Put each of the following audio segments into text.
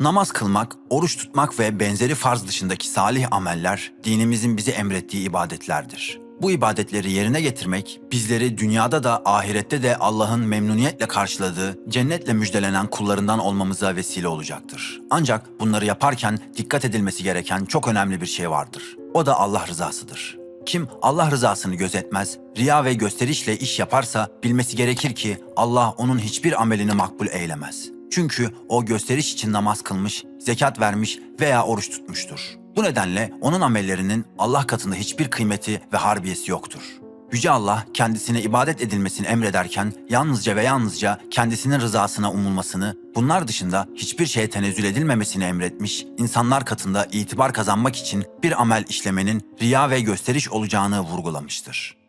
Namaz kılmak, oruç tutmak ve benzeri farz dışındaki salih ameller dinimizin bize emrettiği ibadetlerdir. Bu ibadetleri yerine getirmek bizleri dünyada da ahirette de Allah'ın memnuniyetle karşıladığı, cennetle müjdelenen kullarından olmamıza vesile olacaktır. Ancak bunları yaparken dikkat edilmesi gereken çok önemli bir şey vardır. O da Allah rızasıdır. Kim Allah rızasını gözetmez, riya ve gösterişle iş yaparsa bilmesi gerekir ki Allah onun hiçbir amelini makbul eylemez. Çünkü o gösteriş için namaz kılmış, zekat vermiş veya oruç tutmuştur. Bu nedenle onun amellerinin Allah katında hiçbir kıymeti ve harbiyesi yoktur. Yüce Allah kendisine ibadet edilmesini emrederken yalnızca ve yalnızca kendisinin rızasına umulmasını, bunlar dışında hiçbir şeye tenezzül edilmemesini emretmiş, insanlar katında itibar kazanmak için bir amel işlemenin riya ve gösteriş olacağını vurgulamıştır.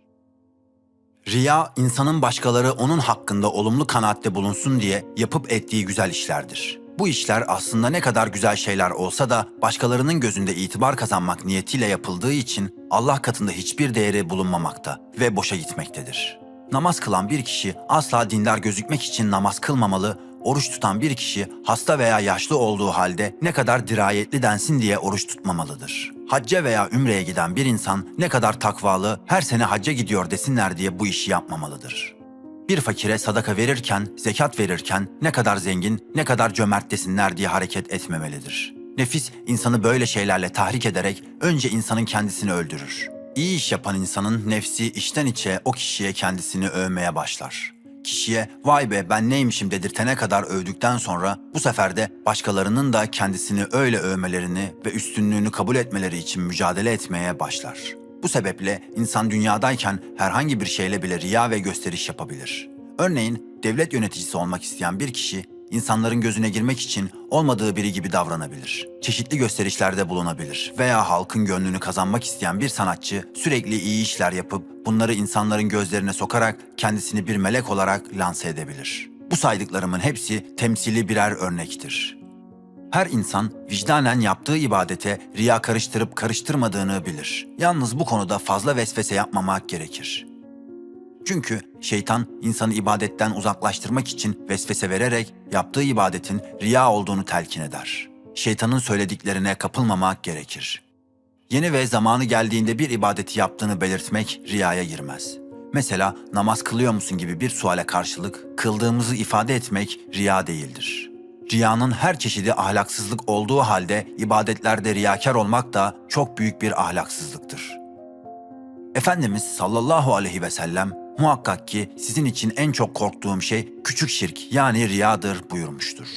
Riya, insanın başkaları onun hakkında olumlu kanaatte bulunsun diye yapıp ettiği güzel işlerdir. Bu işler aslında ne kadar güzel şeyler olsa da başkalarının gözünde itibar kazanmak niyetiyle yapıldığı için Allah katında hiçbir değeri bulunmamakta ve boşa gitmektedir. Namaz kılan bir kişi asla dindar gözükmek için namaz kılmamalı, oruç tutan bir kişi hasta veya yaşlı olduğu halde ne kadar dirayetli densin diye oruç tutmamalıdır. Hacca veya ümreye giden bir insan ne kadar takvalı, her sene hacca gidiyor desinler diye bu işi yapmamalıdır. Bir fakire sadaka verirken, zekat verirken ne kadar zengin, ne kadar cömert desinler diye hareket etmemelidir. Nefis insanı böyle şeylerle tahrik ederek önce insanın kendisini öldürür. İyi iş yapan insanın nefsi içten içe o kişiye kendisini övmeye başlar. Kişiye vay be ben neymişim dedirtene kadar övdükten sonra bu sefer de başkalarının da kendisini öyle övmelerini ve üstünlüğünü kabul etmeleri için mücadele etmeye başlar. Bu sebeple insan dünyadayken herhangi bir şeyle bile riya ve gösteriş yapabilir. Örneğin devlet yöneticisi olmak isteyen bir kişi insanların gözüne girmek için olmadığı biri gibi davranabilir. Çeşitli gösterişlerde bulunabilir veya halkın gönlünü kazanmak isteyen bir sanatçı sürekli iyi işler yapıp bunları insanların gözlerine sokarak kendisini bir melek olarak lanse edebilir. Bu saydıklarımın hepsi temsili birer örnektir. Her insan vicdanen yaptığı ibadete riya karıştırıp karıştırmadığını bilir. Yalnız bu konuda fazla vesvese yapmamak gerekir. Çünkü şeytan insanı ibadetten uzaklaştırmak için vesvese vererek yaptığı ibadetin riya olduğunu telkin eder. Şeytanın söylediklerine kapılmamak gerekir. Yeni ve zamanı geldiğinde bir ibadeti yaptığını belirtmek riyaya girmez. Mesela namaz kılıyor musun gibi bir suale karşılık kıldığımızı ifade etmek riya değildir. Riyanın her çeşidi ahlaksızlık olduğu halde ibadetlerde riyakar olmak da çok büyük bir ahlaksızlıktır. Efendimiz sallallahu aleyhi ve sellem muhakkak ki sizin için en çok korktuğum şey küçük şirk yani riyadır buyurmuştur.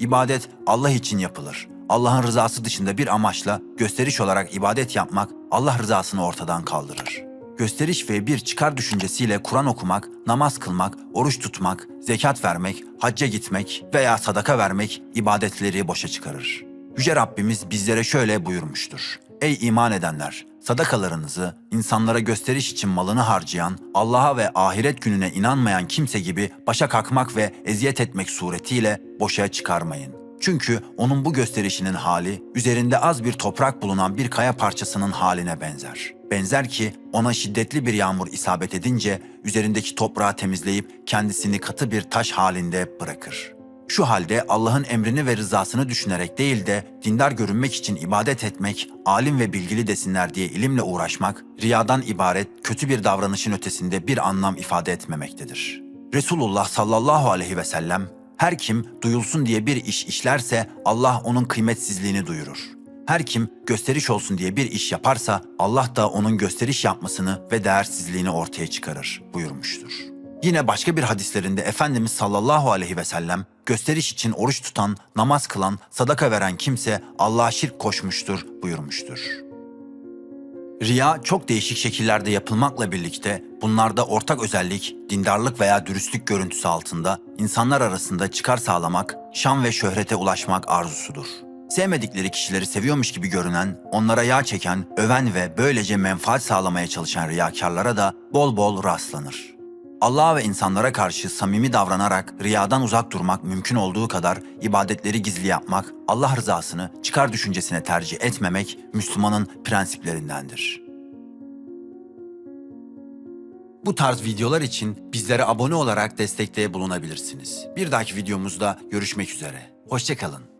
İbadet Allah için yapılır. Allah'ın rızası dışında bir amaçla gösteriş olarak ibadet yapmak Allah rızasını ortadan kaldırır. Gösteriş ve bir çıkar düşüncesiyle Kur'an okumak, namaz kılmak, oruç tutmak, zekat vermek, hacca gitmek veya sadaka vermek ibadetleri boşa çıkarır. Yüce Rabbimiz bizlere şöyle buyurmuştur. Ey iman edenler! Sadakalarınızı insanlara gösteriş için malını harcayan, Allah'a ve ahiret gününe inanmayan kimse gibi başa kalkmak ve eziyet etmek suretiyle boşa çıkarmayın. Çünkü onun bu gösterişinin hali üzerinde az bir toprak bulunan bir kaya parçasının haline benzer. Benzer ki ona şiddetli bir yağmur isabet edince üzerindeki toprağı temizleyip kendisini katı bir taş halinde bırakır. Şu halde Allah'ın emrini ve rızasını düşünerek değil de dindar görünmek için ibadet etmek, alim ve bilgili desinler diye ilimle uğraşmak, riyadan ibaret kötü bir davranışın ötesinde bir anlam ifade etmemektedir. Resulullah sallallahu aleyhi ve sellem, her kim duyulsun diye bir iş işlerse Allah onun kıymetsizliğini duyurur. Her kim gösteriş olsun diye bir iş yaparsa Allah da onun gösteriş yapmasını ve değersizliğini ortaya çıkarır buyurmuştur. Yine başka bir hadislerinde Efendimiz sallallahu aleyhi ve sellem gösteriş için oruç tutan, namaz kılan, sadaka veren kimse Allah'a şirk koşmuştur buyurmuştur. Riya çok değişik şekillerde yapılmakla birlikte bunlarda ortak özellik dindarlık veya dürüstlük görüntüsü altında insanlar arasında çıkar sağlamak, şan ve şöhrete ulaşmak arzusudur. Sevmedikleri kişileri seviyormuş gibi görünen, onlara yağ çeken, öven ve böylece menfaat sağlamaya çalışan riyakarlara da bol bol rastlanır. Allah'a ve insanlara karşı samimi davranarak riyadan uzak durmak mümkün olduğu kadar ibadetleri gizli yapmak, Allah rızasını çıkar düşüncesine tercih etmemek Müslümanın prensiplerindendir. Bu tarz videolar için bizlere abone olarak destekte bulunabilirsiniz. Bir dahaki videomuzda görüşmek üzere. Hoşçakalın.